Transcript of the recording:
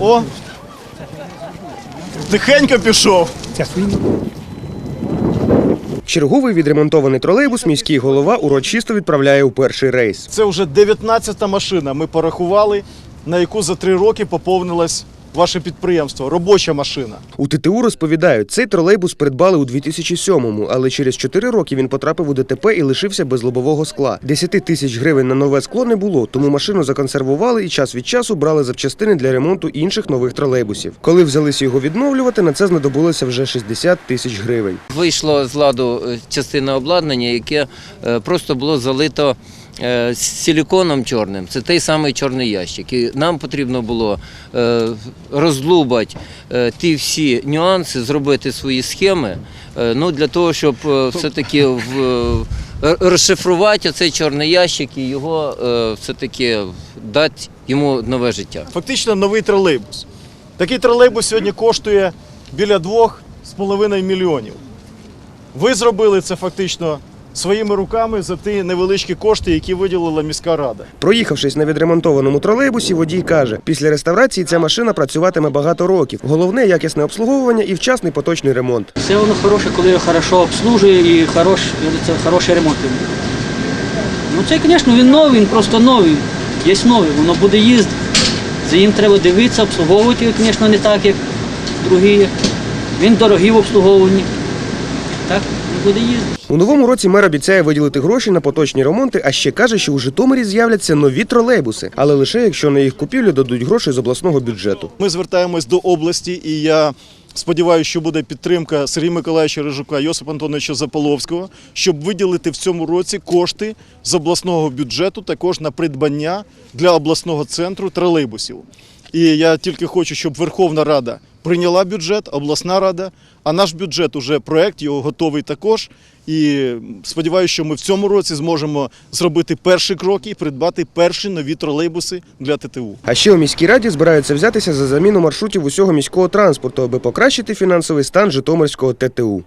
О! Тихенько пішов. Черговий відремонтований тролейбус міський голова урочисто відправляє у перший рейс. Це вже 19-та машина. Ми порахували, на яку за три роки поповнилось ваше підприємство. Робоча машина. У ТТУ розповідають, цей тролейбус придбали у 2007-му, але через 4 роки він потрапив у ДТП і лишився без лобового скла. 10 тисяч гривень на нове скло не було, тому машину законсервували і час від часу брали запчастини для ремонту інших нових тролейбусів. Коли взялися його відновлювати, на це знадобилося вже 60 тисяч гривень. Вийшло з ладу е, частина обладнання, яке е, просто було залито е, силіконом чорним. Це той самий чорний ящик. І нам потрібно було е, роздлубати е, ті всі нюанси, зробити свої схеми. Ну, для того, щоб все-таки розшифрувати цей чорний ящик і його все-таки дати йому нове життя. Фактично новий тролейбус. Такий тролейбус сьогодні коштує біля 2,5 мільйонів. Ви зробили це фактично своїми руками за ті невеличкі кошти, які виділила міська рада. Проїхавшись на відремонтованому тролейбусі, водій каже, після реставрації ця машина працюватиме багато років. Головне якісне обслуговування і вчасний поточний ремонт. Все воно хороше, коли його хорошо обслужує і хорош, це хороший ремонт. Ну це, звісно, він новий, він просто новий. Є новий, воно буде їздити. За ним треба дивитися, обслуговувати його, звісно, не так, як другі. Він дорогий в обслуговуванні. Так, він буде їздити. У новому році мер обіцяє виділити гроші на поточні ремонти, а ще каже, що у Житомирі з'являться нові тролейбуси, але лише якщо на їх купівлю дадуть гроші з обласного бюджету. Ми звертаємось до області, і я сподіваюся, що буде підтримка Сергія Миколаївича Рижука, Йосипа Антоновича Заполовського, щоб виділити в цьому році кошти з обласного бюджету також на придбання для обласного центру тролейбусів. І я тільки хочу, щоб Верховна Рада прийняла бюджет, обласна рада, а наш бюджет уже проект його готовий також. І сподіваюся, що ми в цьому році зможемо зробити перший крок і придбати перші нові тролейбуси для ТТУ. А ще у міській раді збираються взятися за заміну маршрутів усього міського транспорту, аби покращити фінансовий стан Житомирського ТТУ.